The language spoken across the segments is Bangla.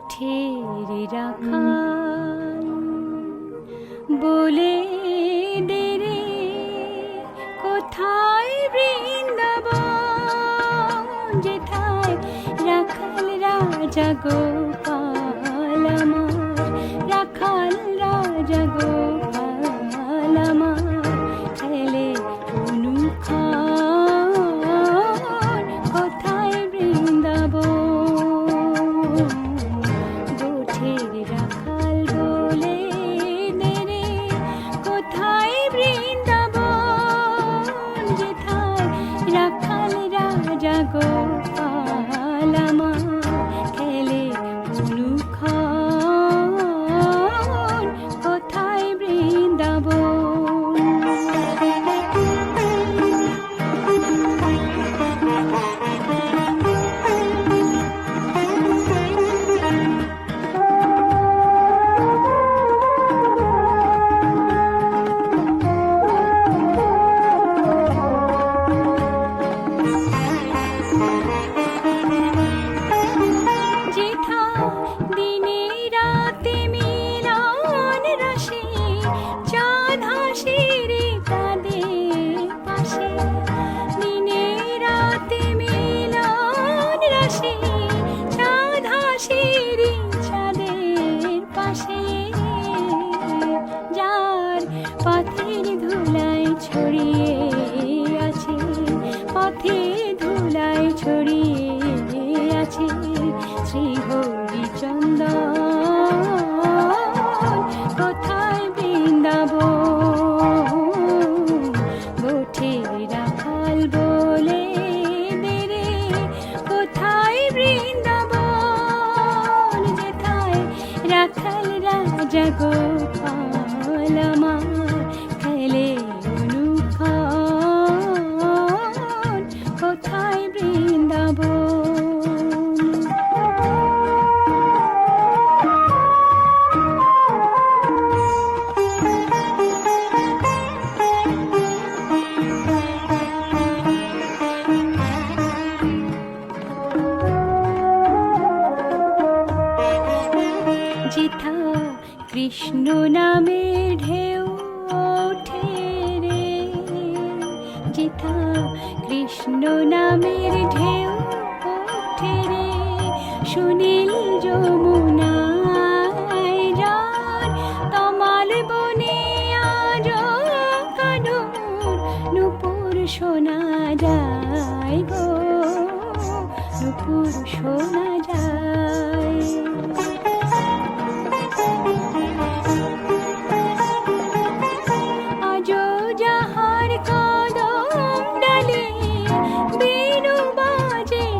ওঠে রে রাখাল বলে দে কোথায় বৃন্দাবন? যেথায় রাখাল রাজা গোপাল আমার, রাখাল রাজা গোপাল রসে চাঁদ হাসে চাঁদের পাশে। যার পথের ধুলায় ছড়িয়ে আছে পথে ধুলায় ছড়িয়ে আছে শ্রী হরিচন্দন কোথায় বৃন্দাবন? গোঠে রাজা গোপাল কৃষ্ণ নামের ঢেউ ওঠে রে। যেথা কৃষ্ণ নামের ঢেউ ওঠে রে। সুনীল নুপুর শোনা যায় গো, নুপুর শোনা যায়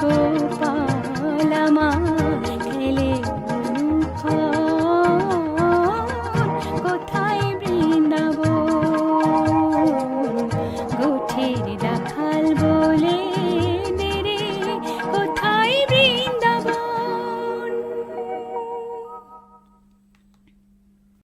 গো